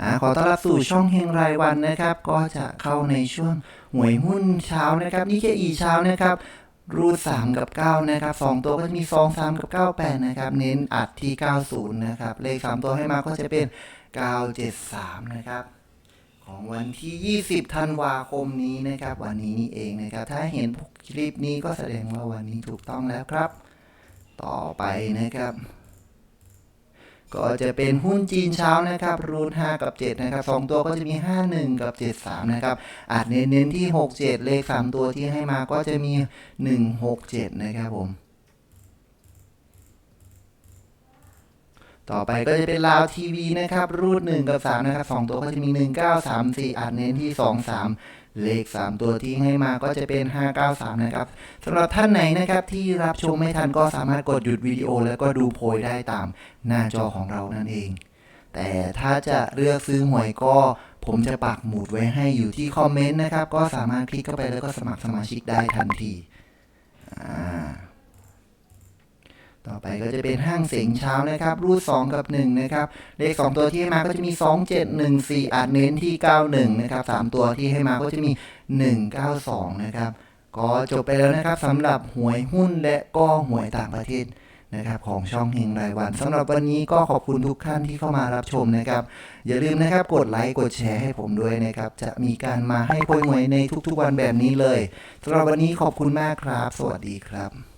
อขอต้อนรับสู่ช่องเฮงรายวันนะครับ ก็จะเข้าในช่วงหวยหุ้นเช้านะครับนี่แค่อีเช้านะครับรูด3 กับ 9 นะครับ 2 ตัวก็จะมี 2 3 กับ 9 8 นะครับ เน้นอัดที่ 90 นะครับ เลข 3 ตัวให้มาก็จะเป็น 973 นะครับ ของวันที่ 20 ธันวาคมนี้นะครับ วันนี้นี่เองนะครับ ถ้าเห็นคลิปนี้ก็แสดงว่าวันนี้ถูกต้องแล้วครับ ต่อไปนะครับ ก็จะเป็นหุ้นจีนเช้านะครับรูท5กับ 7 นะครับ 2 ตัวก็จะมี 51 กับ 73 นะครับอาจเน้นๆที่ 67 เลข 3 ตัวที่ให้มาก็จะมี 167 นะครับผม ต่อไปก็จะเป็นลาวทีวีนะครับ รูด 1 กับ 3 นะครับ 2 ตัวก็จะมี 1934อาจเน้นที่ 23 เลข 3 ตัวที่ให้มาก็จะเป็น 593 นะครับสำหรับท่านไหนนะครับที่รับชมไม่ทันก็สามารถกดหยุดวิดีโอ แล้วก็ดูโพยได้ตามหน้าจอของเรานั่นเอง แต่ถ้าจะเลือกซื้อหวยก็ผมจะปักหมุดไว้ให้อยู่ที่คอมเมนต์นะครับ ก็สามารถคลิกเข้าไปแล้วก็สมัครสมาชิกได้ทันทีอ่า ต่อไปก็จะเป็นห้างเสียงเช้านะครับ รูด 2 กับ 1 นะครับ เลข 2 ตัวที่ให้มาก็จะมี 2 7 1 4 อาจเน้นที่ 91 นะครับ 3 ตัวที่ให้มาก็จะมี 192 นะครับ ก็จบไปแล้วนะครับสำหรับหวยหุ้นและก็หวยต่างประเทศนะครับของช่องเฮงรายวันสำหรับวันนี้ก็ขอบคุณทุกท่านที่เข้ามารับชมนะครับ อย่าลืมนะครับกดไลค์กดแชร์ให้ผมด้วยนะครับ จะมีการมาให้โปรยหวยในทุกๆวันแบบนี้เลยสำหรับวันนี้ขอบคุณมากครับ สวัสดีครับ